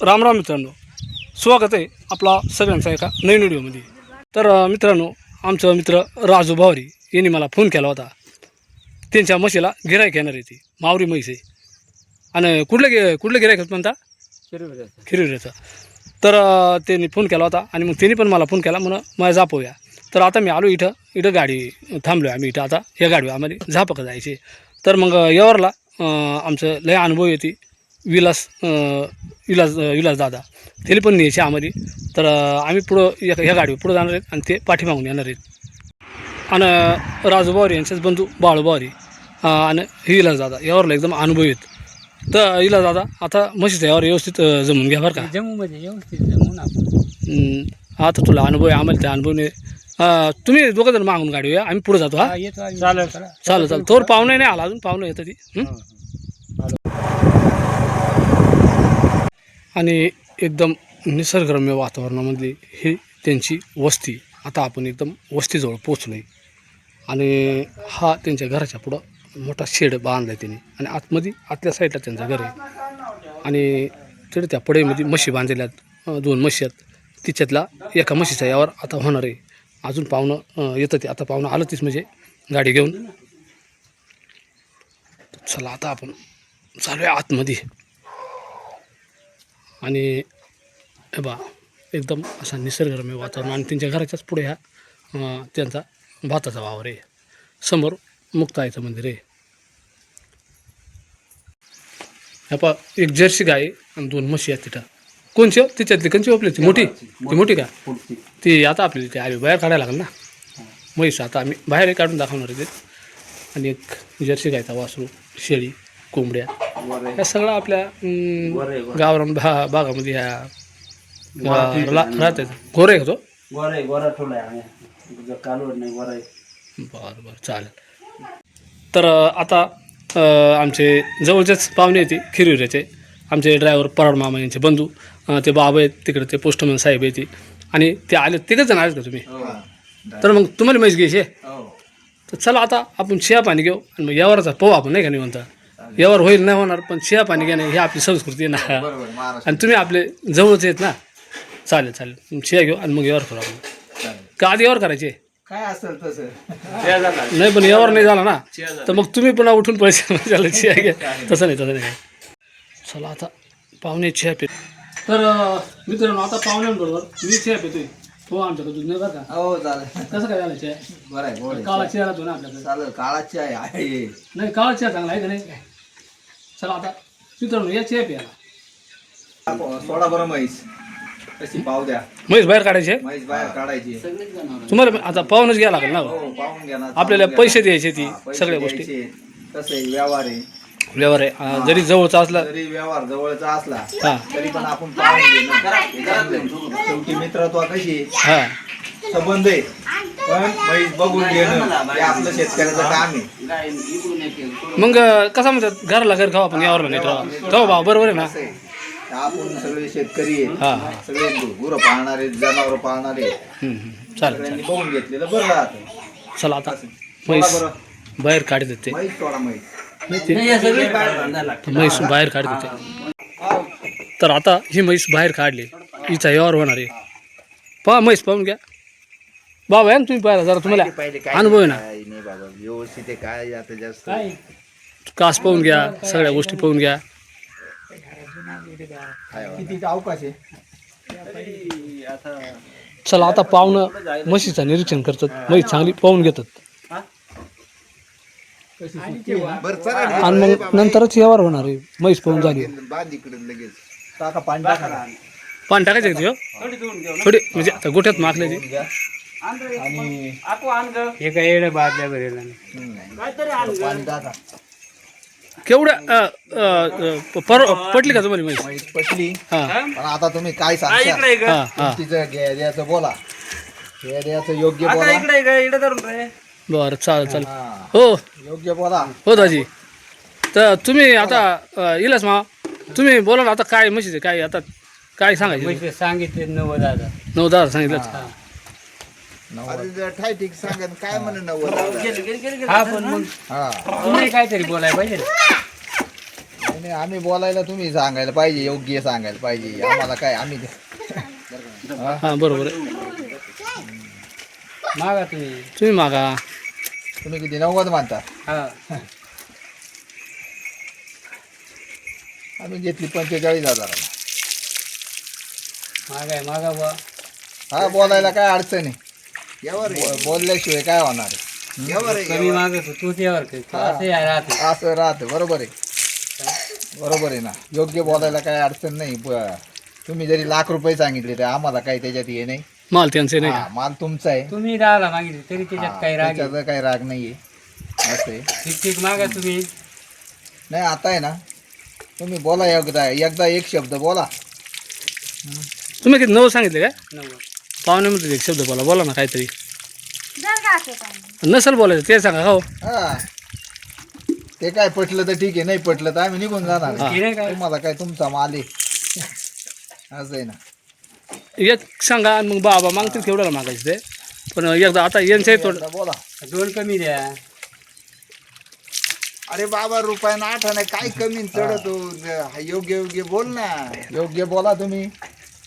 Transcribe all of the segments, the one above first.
राम राम मित्रांनो स्वागत आहे आपला सगळ्यांचा एका नवीन व्हिडिओमध्ये. तर मित्रांनो आमचं मित्र राजू भावरी यांनी मला फोन केला होता. त्यांच्या म्हशीला गिरायक येणार आहे ती मावरी म्हैस आहे. आणि कुठलं गे कुठलं गिरायक म्हणता? खिरविऱ्याचं. तर त्यांनी फोन केला होता आणि मग त्यांनी पण मला फोन केला म्हणून मला जापोया तर आता मी आलो इथं इथं गाडी थांबलो आम्ही इथं आता या गाडीवर आम्हाला झापक जायचे. तर मग यावरला आमचं लय अनुभव येते. विलास विलास दादा. त्याला पण न्यायचे आम्हाला तर आम्ही पुढं या ह्या गाडीवर पुढं जाणार आहेत आणि ते पाठीमागून येणार आहेत. आणि राजू बावरी यांचेच बंधू बाळू बावरी आणि हे विलास दादा. यावरला एकदम अनुभव येत. तर विलास दादा आता म्हशीचं यावर व्यवस्थित जमून घ्या बरं का. जम्मूमध्ये व्यवस्थित जमून आपण. हम्म, आता तुला अनुभव आहे आम्हाला त्या अनुभवने तुम्ही दोघं जण मागून गाडी या आम्ही पुढे जातो हा. हा, येतो आम्ही. चला. चालेल चालेल. तोर पाहुणे नाही आला अजून पाहुणे येतं ती. हं? आणि एकदम निसर्गरम्य वातावरणामधली ही त्यांची वस्ती. आता आपण एकदम वस्तीजवळ पोचलो आहे. आणि हा त्यांच्या घराच्या पुढं मोठा शेड बांधला आहे त्यांनी. आणि आतमध्ये आतल्या साईडला त्यांचं घर आहे. आणि तिथे त्या पडईमध्ये म्हशी बांधलेल्या आहेत दोन म्हशी आहेत. तिच्यातला एका म्हशीचा यावर आता होणार आहे. अजून पाहुणं येतं ते. आता पाहुणं आलं तीच म्हणजे गाडी घेऊन. चला आता आपण चालू आहे आतमध्ये. आणि हे बा एकदम असा निसर्गरम्य वातावरण. आणि त्यांच्या घराच्याच पुढे ह्या अं, त्यांचा भाताचा वावर आहे. समोर मुक्ताईचं मंदिर आहे. ह्या एक जर्सी गाय आणि दोन म्हशी आहेत तिथं. कोणची हो? तिच्यातली कोणची आपली? ती मोठी? ती मोठी का? ती आता आपली ती आली बाहेर काढायला लागेल ना? म्हैस आता आम्ही बाहेर काढून दाखवणार आहे ते. आणि एक जर्सी गायचा वासरू शेळी. कोंबड्या. ह्या सगळं आपल्या गावरान भा भागामध्ये ह्या राहतात. गोरे आहे का तो गोरा गोरा ठेवलाय आम्ही कालवड नाही गोरा बरं बरं चालेल. तर आता आमचे जवळचेच पाहुणे येते खिरविऱ्याचे. आमचे ड्रायव्हर पराड मामा यांचे बंधू ते बाबा आहेत तिकडे ते पोस्टमॅन साहेब येते आणि ते आले तिघच जण आलेत का तुम्ही? तर मग तुम्हाला म्हैस घ्यायची आहे? तर चला आता आपण शिया पाणी घेऊ आणि मग यावरचा पाहू आपण नाही का निवंत? यावर होईल नाही होणार पण शिया पाणी घेणे ही आपली संस्कृती आहे ना आणि तुम्ही आपले जवळच आहेत ना. चालेल चालेल. शिया घेऊ आणि मग यावर करू आपण. का आधी यावर करायचे? काय असेल तसं? नाही पण यावर नाही झाला ना. तर मग तुम्ही पुन्हा उठून पैसे झालं चिया घ्या. तसं नाही तसं नाही. चला आता पाहुणे चिया पे तर अं, मित्रांनो आता पाहुण्यांबरोबर मी चिया पेतोय. हो आमच्याकडे दूध नाही बरं का? हो चालेल. कसं काय झालं चिया बरं आहे गोड आहे. काळा चिया राहतो ना आपल्याकडे. चालेल काळाची आहे आहे. नाही काळा चिया चांगला आहे का नाही? चला आता मित्रांनो प्याला सोडा बरं म्हैस तशी पाव द्या. म्हैस बाहेर काढायचे? म्हैस बाहेर काढायची. तुम्हाला आता पाहूनच घ्या लागेल ना हो पाहून घ्या ना आपल्याला चालून पैसे. द्यायचे ती हा, पैसे सगळ्या गोष्टी. द्यायचे. कसं आहे व्यवहार आहे. व्यवहार आहे. जरी जवळचा असला जरी व्यवहार जवळचा असला हा. तरी पण आपण पाहून घेणं हे चांगलं आहे. शेवटी मित्रत्व कशी आहे? हा. संबंध आहे. पण म्हैस बघून घेणं हे आपलं शेतकऱ्याचं काम आहे. मग कसं म्हणतात घराला घर खाऊ आपण यावर नाही ठेवा खाऊ भाऊ बरोबर आहे ना? आहे. आपण सगळे शेतकरी हा आहे हा. सगळे गुरं पाळणारे जनावर पाळणारे हम्म, हम्म. चालेल सगळ्यांनी बघून घेतलेलं बरं राहतं. चालेल चला आता. म्हैस बरं. बाहेर काढत येते म्हैस सोडा म्हैस. बाहेर काढत येते तर आता ही म्हैस बाहेर काढली. हिचा यावर होणार आहे. पहा म्हैस पाहून घ्या. बाबा आहे ना तुम्ही पाहिला जरा तुम्हाला अनुभव आहे ना. काय नाही बाबा व्यवस्थित आहे काय आता जास्त? कास पाहून घ्या सगळ्या गोष्टी पाहून घ्या. किती अवकाश आहे? चला आता पाहुणं म्हशीचं निरीक्षण करतात म्हैस चांगली पाहून घेतात. बरं चला आणि मग नंतरच यावर होणार आहे म्हैस पाहून झाली. बांध इकडे लगेच. टाका. पाणी टाकायचं का थोडी म्हणजे आता गोठ्यात मागले ते आणि हे काय येडं बादल्या पटली का तुम्हाला म्हैस? पटली. हां. पण आता तुम्ही काय सांगता? हां हां. तिचं द्यायचं बोला. द्यायचं योग्य बोला. बरं चालेल चालेल हा, हो. योग्य बोला. हो दाजी. तर तुम्ही आता इलास मा. तुम्ही बोला ना आता काय म्हशीचे काय आता काय सांगायचं? पैसे सांगितले नव्वद हजार. नऊ दहा सांगितलं. ठाय ठीक सांगा काय म्हणे नव्वद? हा पण मग हा. तुम्ही काहीतरी बोलाय पाहिजे. ना. नाही नाही, आम्ही बोलायला तुम्ही सांगायला पाहिजे योग्य सांगायला पाहिजे. आम्हाला काय आम्ही हां? बरोबर आहे. मागा तुम्ही. तुम्ही मागा. तुम्ही किती नव्वद मानता हा. आम्ही घेतली पंचेचाळीस हजाराला मागाय मागा बुवा. हा बोलायला काय अडचण आहे? बो- बोलल्याशिवाय काय होणार? आहे? कमी मागत तूच यावर करतो असं या राहते. असं राहतं बरोबर आहे. बरोबर आहे ना. योग्य बोलायला काय अडचण नाही. ब- तुम्ही जरी लाख रुपये सांगितले तर आम्हाला काही त्याच्यात हे नाही. माल त्यांचे नाही हा, का? माल तुमचा आहे. तुम्ही दहाला मागितली तरी हा, त्याच्यात काही राग. त्याच्यात काही राग नाहीये. असं आहे. ठीक ठीक मागा तुम्ही. नाही आता आहे ना. तुम्ही बोला एकदा एकदा एक शब्द बोला. तुम्ही किती नऊ सांगितले काय? नव्वद. पाहुण्यामध्ये एक शब्द बोला बोला ना काहीतरी. नसेल बोलायचं ते सांगा हो. हा. ते काय पटलं तर ठीक आहे नाही पटलं तर आम्ही निघून जाणार हे. नाही काय? तुम्हाला काय तुमचा माल आहे? असं आहे ना. एक सांगा आणि मग बाबा मागतील केवढ्याला मागायचं ते. पण एकदा आता यांचं थोडं बोला. दोन कमी द्या. अरे बाबा रुपयानं आठाने काय कमी चढतो? योग्य योग्य बोल ना. योग्य बोला तुम्ही.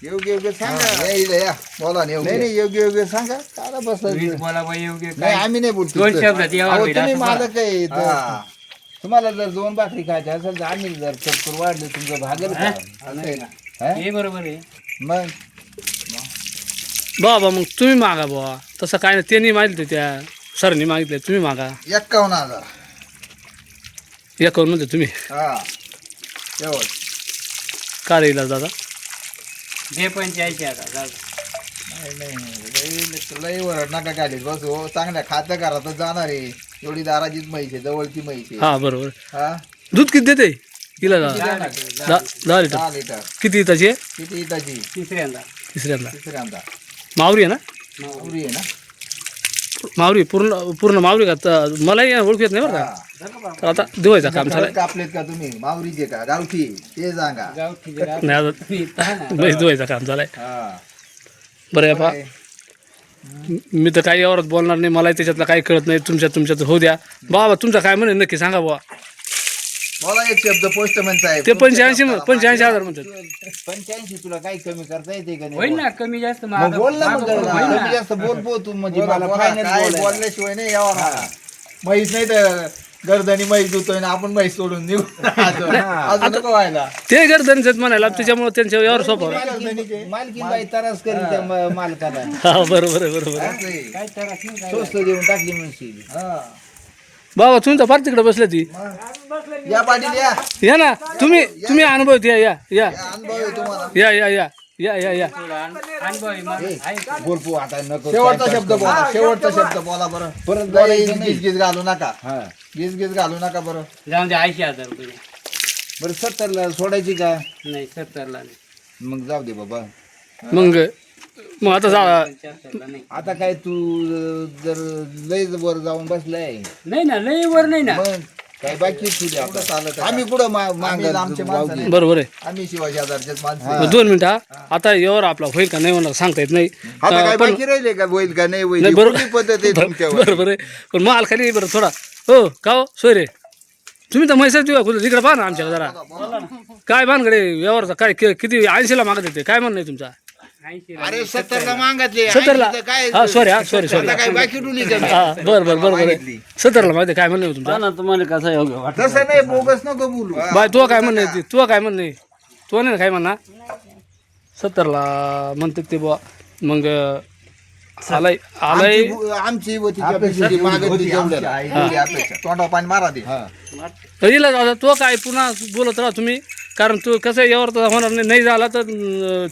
योग्य योग्य सांगा. या बोला ना योग्य. नाही योग्य योग्य सांगा. काय बस वीस बोला बाई योग्य नाही काय आम्ही नाही बोलतो दोन शब्दात अहो, तुम्ही असं आहे तर तुम्हाला जर दोन भाकरी खायच्या असेल तर आम्ही जर चक्कर वाढले तुमचं भागेल का? असं आहे ना. हा? हे बरोबर आहे. मग? बाबा मग तुम्ही मागा बाबा तसं काय नाही त्यांनी मागितलं त्या सरनी मागितलं तुम्ही मागा. एक्कावन्न हजार. एक करून म्हणते तुम्ही. हा. एवढं. का रे इलाज दादा. जे पंच्याऐंशी आता जाऊ दे. नाही नाही लई- नका बस हो. चांगल्या जाणार आहे. एवढी दाराचीच म्हैस आहे जवळची आहे. हा बरोबर. हा? दूध किती देते? दहा दहा लिटर. दहा लिटर. किती इताची आहे? किती इताची तिसऱ्यांदा. तिसऱ्यांदा. तिसऱ्यांदा. मावरी आहे ना? पुरी आहे ना? मावरी पूर्ण पूर्ण मावरी का? तर मलाही ओळखू येत नाही बरं का? तर आता दिवायचं काम झालं कापलेत का तुम्ही? मावरीचे का? गावठी. ते सांगा. गावठी जरा नाही आता धुवायचं काम झालंय. हा. बरं आहे पहा. काय? मी तर काही यावरच बोलणार नाही. मला त्याच्यातलं काही कळत नाही. तुमच्या तुमच्यात होऊ द्या. बाबा तुमचं काय म्हणे नक्की सांगा बाबा बोला एक शब्द पोस्टमन साहेब. ते पंच्याऐंशी पंच्याऐंशी हजार म्हणतात. पंच्याऐंशी तुला काही कमी करता येते का होईल ना कमी जास्त मग बोल ना मग मागं जरा. होईल ना. कमी जास्त बोल बो तू म्हणजे बोला, मला बोला, final काय बोलायला. बोलल्याशिवाय नाही यावं ना म्हैस नाही तर गर्दनी म्हैस धुतोय ना आपण म्हैस सोडून असं. नको व्हायला. ते गर्दनीच म्हणायला त्याच्यामुळे त्यांच्या यावर सोपं मालकी बाई तरास करी त्या म- मालकाला. हा बरोबर आहे बरोबर आहे. स्वस्त देऊन टाकली म्हणशील. हा. बाबा तुम्ही तर फार तिकडे बसले ती. या पाटील या. या ना. तुम्ही तुम्ही अनुभव या या या. या अनुभव आहे तुम्हाला. या या या. या या या. तुला अन- अनुभव आहे माझा. आहे. बोल पो आता नको शेवटचा काय शब्द बोला शेवटचा शब्द बोला. बरं. परत. गीस गीस घालू नका. हा. गीस गीस घालू नका बरं. जाऊन दे ऐंशी हजार रुपये बरं सत्तरला सोडायची का? नाही सत्तरला नाही. मग जाऊ दे बाबा. मग मग आता जा आता काय तू जर लय वर जाऊन बसलाय. नाही ना लई वर नाही ना. मग? काय बाकी तुझे आता. चालत आहे. आम्ही कुठं मा- आम्ही मागं आमचे माणसं नाही. बरोबर आहे. आम्ही शिवाजी आधारचेच माणसं दोन मिनिटं हा. आता यावर आपला होईल का नाही होणार सांगता येत नाही. आता काय अं, पण बाकी राहिले का? होईल का नाही होईल? नाही, बरोबर. कुठली पद्धत आहे तुमच्यावर? बरोबर आहे. पण माल खाली बरं थोडा. हो का हो? सोयरे तुम्ही तर म्हैसाच देऊ खुलं तिकडे पहा ना आमच्याकडे जरा. काय भानगडे व्यवहारचा काय कि- किती ऐंशीला मागत येते? काय म्हणणं आहे तुमचा? अरे सत्तरला मागतले सत्तरला? काय हा सॉरी हा सॉरी सॉरी आता काय बाकी डुली का हा बरं बरं बरोबर आहे मागितली. सत्तरला माहिती काय म्हणणं आहे तुमचा? ना तुम्हाला कसं योग्य वाटत. तसं नाही बोगस नको बोलू. बाय तुला काय म्हणणं आहे? तुला काय म्हणणं आहे? तुला नाही ना काय म्हणणार सत्तरला म्हणतात ते बुवा. मग आलाय आलाय. आमची- आमची होती कॅपॅसिटी मागतली जेवढ्याला तोंडावर पाणी मारा दे. दादा तो काय पुन्हा बोलत राहा तुम्ही? कारण तू कसं यावर तर होणार नाही. नाही झाला तर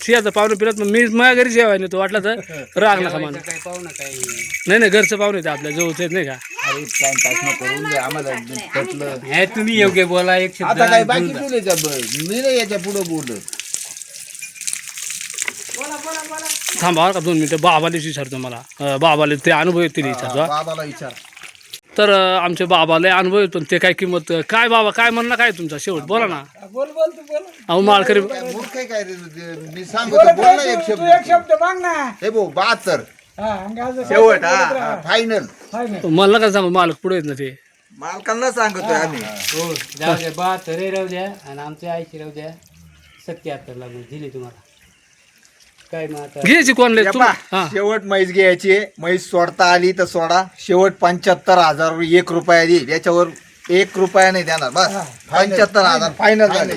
शियाचं पाहुणे फिरत मग मी माझ्या घरी जेवाय नाही तो वाटला तर राग नका मान. काय पाहू ना काही नाही. नाही घरचं पाहुणे ते आपल्या जवळच नाही का? अरे टाइमपास न करून दे आम्हाला पटलं हे तुम्ही योग्य बोला एक शब्द आता काय बाकी बोलता. डुले का बस मी नाही याच्यापुढे बोलत. थांबा बरं का दोन मिनिटं? बाबालेच विचारतो मला. अं, बाबाले ते अनुभव तिने विचारतो हा. बाबाला विचार. तर आमचे बाबाला अनुभव आहेत पण ते काय किंमत काय बाबा काय म्हणणं काय तुमचा शेवट? बोला ना. बोल बोल तू बोल. अहो मालकरी काय मूर्ख आहे काय रे? ते? मी सांगतो बोल ना एक तू एक शब्द शब्द माग ना. हे भाऊ बहात्तर. हा, शेवट बोलत राहा. हा फायनल हाय ना. मला नका सांगू मालक पुढे येत ना ते. मालकांना सांगतोय आम्ही. हो. जाऊ द्या बहात्तर राहू द्या आणि आमच्या आईशी राहू द्या. सत्याहत्तर लागून दिली तुम्हाला. काय मग आता? घ्यायची कोणले पहा, हां. शेवट म्हैस घ्यायची आहे. म्हैस सोडता आली तर सोडा. शेवट पंच्याहत्तर हजार एक रुपया देईल याच्यावर एक रुपया नाही देणार. बस. पंच्याहत्तर हजार. फायनल झाले.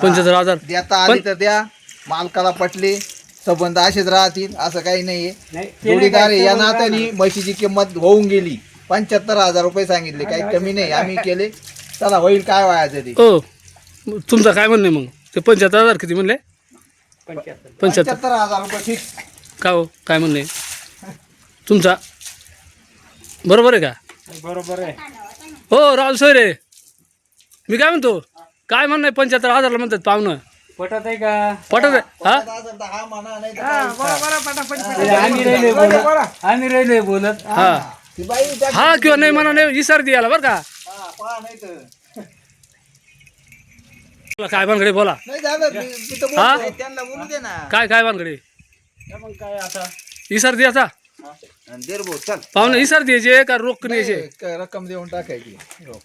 पंच्याहत्तर हजार. देता आली तर द्या. मालकाला पटले. संबंध असेच राहतील. असं काही नाहीये. नाही, ते नाही जोडीदार काय, आहे. या नात्याने म्हशीची किंमत होऊन गेली. पंच्याहत्तर हजार रुपये सांगितले. काही कमी नाही. आम्ही केले. चला होईल काय व्हायचं ते. ओ मग तुमचं काय म्हणणं आहे मग? ते पंच्याहत्तर हजार किती म्हणले? पंच्याहत्तर. पंच्याहत्तर. पंच्याहत्तर हजार रुपये फिक्स का हो? काय म्हणणं आहे तुमचा? बरोबर आहे का? बरोबर आहे. हो राहुल सोयरे. मी काय म्हणतो? काय म्हणणं आहे? पंच्याहत्तर हजारला म्हणतात पाहुणं. पटत आहे का? पटत आहे? हा? हा म्हणा नाही तर आम्ही राहिले बोलत. आम्ही राहिले बोलत. हा. ती बाई त्या- हा किंवा नाही म्हणा नाही इसार द्यायला बरं का. हा, पहा नाही तर. बोला, काय भानगडे बोला. नाही झालं मी- मी तर हा? बोलतोय. त्यांना बोलू दे ना. काय काय भानगडे? मग काय आता? इसार द्यायचा देर भाऊ चल. पाहुणे इसार द्यायचे का रोख न्यायचे नाही, क- रक्कम देऊन टाकायची.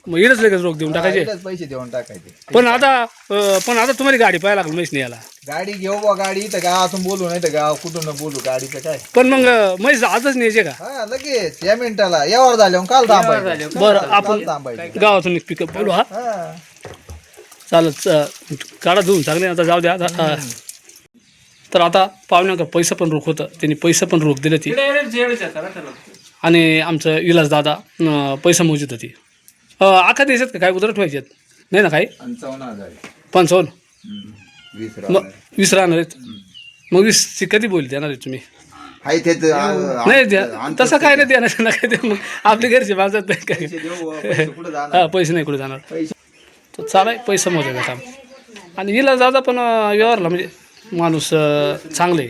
मग येणच लगेच रोख देऊन टाकायचे? पैसे देऊन टाकायचे. पण आता अं, पण आता तुम्हाला गाडी पाहायला लागली म्हैस याला. गाडी घेऊ बा गाडी. तर गावातून बोलू नाही तर गाव कुठून न बोलू गाडीचं काय? पण मग अं, म्हैस आजच न्यायचे का? हा लगेच. या मिनिटाला. यावर झाल्यावर काल थांबायचं. झाल्यावर बरं आपण थांबायचं. गावातून एक पिकअप बोलू हा? हा. चालत काढा धुवून चांगले आता जाऊ द्या आता. तर आता पाहुण्याकडे पैसे पण रोख होतं त्यांनी पैसे पण रोख दिले ती. आणि आमचं विलास दादा पैसा मोजित होती. आखा द्यायच्यात का काय उदर ठेवायच्यात नाही ना काही? पंचावन्न हजार. पंचावन्न? वीस मग वीस राहणार आहेत? मग वीसची कधी बोल देणार आहे तुम्ही? नाही द्या तसं काय नाही देणार ना काय ते मग आपल्या घरचे माझं नाही काय? हा पैसे नाही कुठे जाणार. तर चालाय पैसा मोजायचं काम आणि हिला दादा पण व्यवहारला म्हणजे माणूस चांगले.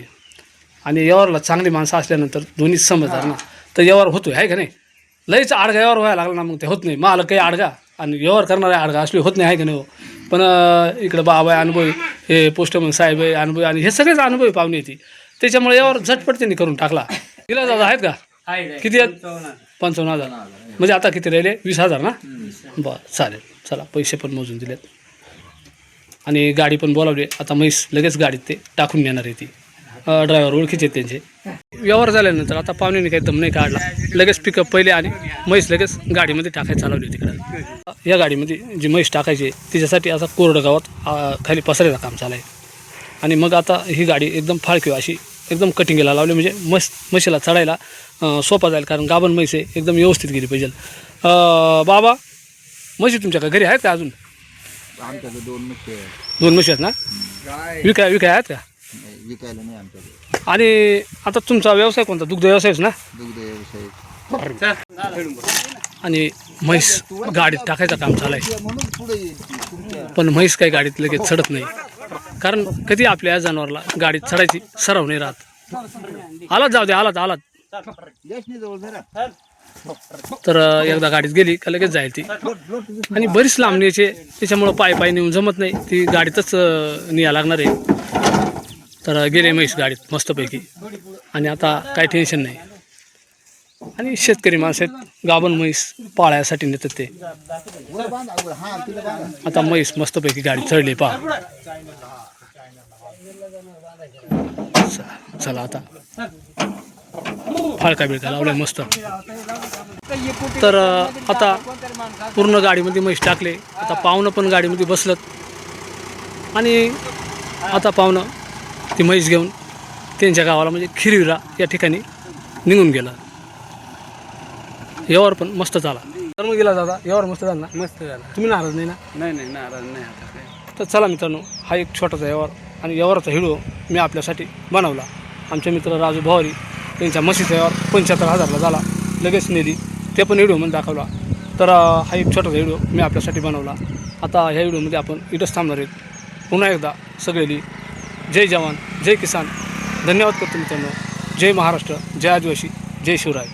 आणि व्यवहारला चांगली माणसं असल्यानंतर दोन्हीच समजदार ना. तर व्यवहार होतोय आहे का नाही? लईच आडगा व्यवहार व्हायला लागला ना मग ते होत नाही. मला काही आडगा. आणि व्यवहार करणारे आडगा असले होत नाही आहे का नाही हो? पण इकडं बाबा आहे अनुभवी. हे पोस्टमन साहेब आहे अनुभवी. आणि हे सगळेच अनुभवी पाहुणे येते त्याच्यामुळे यावर झटपट त्यांनी करून टाकला. हिला दादा आहेत का? किती आहेत? पंचावन्न हजार. म्हणजे आता किती राहिले? वीस हजार ना? बरं चालेल. चला पैसे पण मोजून दिलेत. आणि गाडी पण बोलावली. आता म्हैस लगेच गाडीत ते टाकून येणार आहे ती. ड्रायव्हर ओळखीचे त्यांचे. व्यवहार झाल्यानंतर आता पाहुण्याने काही दम नाही काढला. लगेच पिकअप पहिले आणि म्हैस लगेच गाडीमध्ये टाकायला चालवली तिकडं. या गाडीमध्ये जी म्हैस टाकायची तिच्यासाठी आता कोरडं गावात खाली पसरायचं काम चालू आहे. आणि मग आता ही गाडी एकदम फाळकी अशी एकदम कटिंगला लावली. म्हणजे मस म्हशीला चढायला सोपा जाईल. कारण गाभण म्हैस आहे. एकदम व्यवस्थित गेली पाहिजे. बाबा म्हशी तुमच्याकडे घरी आहेत का अजून? आमच्याकडे दोन मुख्य दोन म्हशी आहेत ना? काय? विकाय विकाय आहेत का? विकायला नाही आमच्याकडे. आणि आता तुमचा व्यवसाय कोणता? दुग्ध व्यवसायच ना? दुग्ध व्यवसाय. आणि म्हैस गाडीत टाकायचं काम चालू आहे म्हणून पुढे येईल ती तुमच्या पण म्हैस काही गाडीत लगेच चढत नाही. कारण कधी आपल्या या जनावरला गाडीत चढायची सराव नाही राहत. आलात जाऊ दे आलात आलात. यशनी जवळ तर एकदा गाडीत गेली का लगेच जाईल ती. आणि बरीच लांब न्यायचे त्याच्यामुळं पाय पाय नेऊन जमत नाही. ती गाडीतच न्याय लागणार आहे. तर गेले म्हैस गाडीत मस्तपैकी. आणि आता काही टेन्शन नाही. आणि शेतकरी माणसं आहेत. गाभण म्हैस पाळायसाठी नेतात ते. आता म्हैस मस्तपैकी गाडी चढली पहा. चला आता. फाळका बिळका लावलाय मस्त. तर आता पूर्ण गाडीमध्ये म्हैस टाकले. आता पाहुणं पण गाडीमध्ये बसलं. आणि आता पाहुणं ती म्हैस घेऊन त्यांच्या गावाला म्हणजे खिरविरा या ठिकाणी निघून गेला. यावर पण मस्त झाला. तर मग गेला दादा यावर मस्त झाला ना? मस्त झालं. तुम्ही नाराज नाही ना? नाही नाही नाराज नाही आता तर चला मित्रांनो हा एक छोटासा व्यवहार आणि व्यवहाराचा व्हिडिओ मी आपल्यासाठी बनवला. आमचे मित्र राजू भवारी त्यांच्या म्हशीचा व्यवहार पंच्याहत्तर हजारला झाला. लगेच नेली ते पण व्हिडिओमध्ये दाखवला. तर हा एक छोटासा व्हिडिओ मी आपल्यासाठी बनवला. आता ह्या व्हिडिओमध्ये आपण इथंच थांबणार आहेत. पुन्हा एकदा सगळेली जय जवान जय किसान. धन्यवाद करतो मित्रांनो. जय महाराष्ट्र जय आदिवासी जय शिवराय.